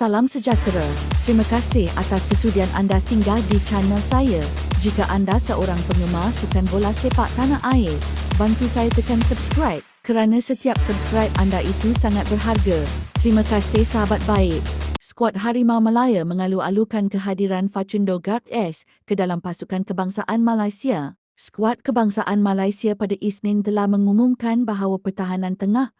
Salam sejahtera. Terima kasih atas kesudian anda singgah di channel saya. Jika anda seorang penggemar sukan bola sepak tanah air, bantu saya tekan subscribe kerana setiap subscribe anda itu sangat berharga. Terima kasih sahabat baik. Skuad Harimau Malaya mengalu-alukan kehadiran Facundo Guard S ke dalam pasukan kebangsaan Malaysia. Skuad kebangsaan Malaysia pada Isnin telah mengumumkan bahawa pertahanan tengah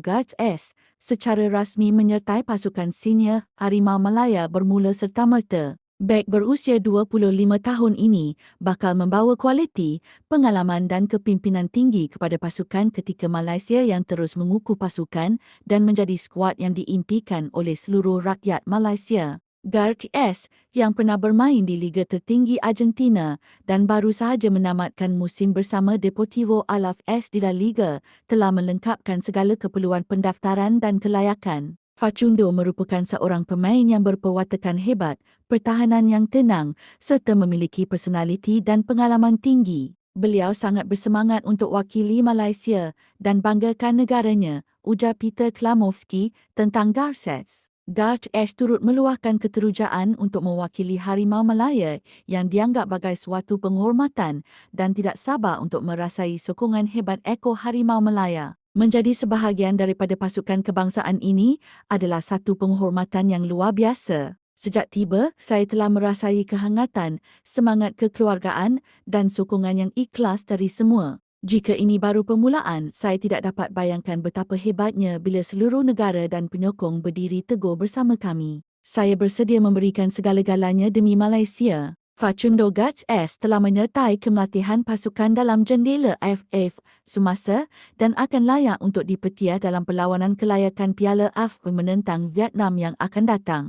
Guards S secara rasmi menyertai pasukan senior Harimau Malaya bermula serta-merta. Bek berusia 25 tahun ini bakal membawa kualiti, pengalaman dan kepimpinan tinggi kepada pasukan ketika Malaysia yang terus mengukuh pasukan dan menjadi skuad yang diimpikan oleh seluruh rakyat Malaysia. Garth S yang pernah bermain di Liga Tertinggi Argentina dan baru sahaja menamatkan musim bersama Deportivo Alavés S di La Liga telah melengkapkan segala keperluan pendaftaran dan kelayakan. Facundo merupakan seorang pemain yang berperwatakan hebat, pertahanan yang tenang serta memiliki personaliti dan pengalaman tinggi. Beliau sangat bersemangat untuk wakili Malaysia dan banggakan negaranya, ujar Peter Klamovski tentang Garces. Dutch S turut meluahkan keterujaan untuk mewakili Harimau Malaya yang dianggap bagai suatu penghormatan dan tidak sabar untuk merasai sokongan hebat ekor Harimau Malaya. Menjadi sebahagian daripada pasukan kebangsaan ini adalah satu penghormatan yang luar biasa. Sejak tiba, saya telah merasai kehangatan, semangat kekeluargaan dan sokongan yang ikhlas dari semua. Jika ini baru permulaan, saya tidak dapat bayangkan betapa hebatnya bila seluruh negara dan penyokong berdiri teguh bersama kami. Saya bersedia memberikan segala-galanya demi Malaysia. Facundo Gach S telah menyertai kemelatihan pasukan dalam jendela FF semasa dan akan layak untuk dipetia dalam perlawanan kelayakan Piala AFF menentang Vietnam yang akan datang.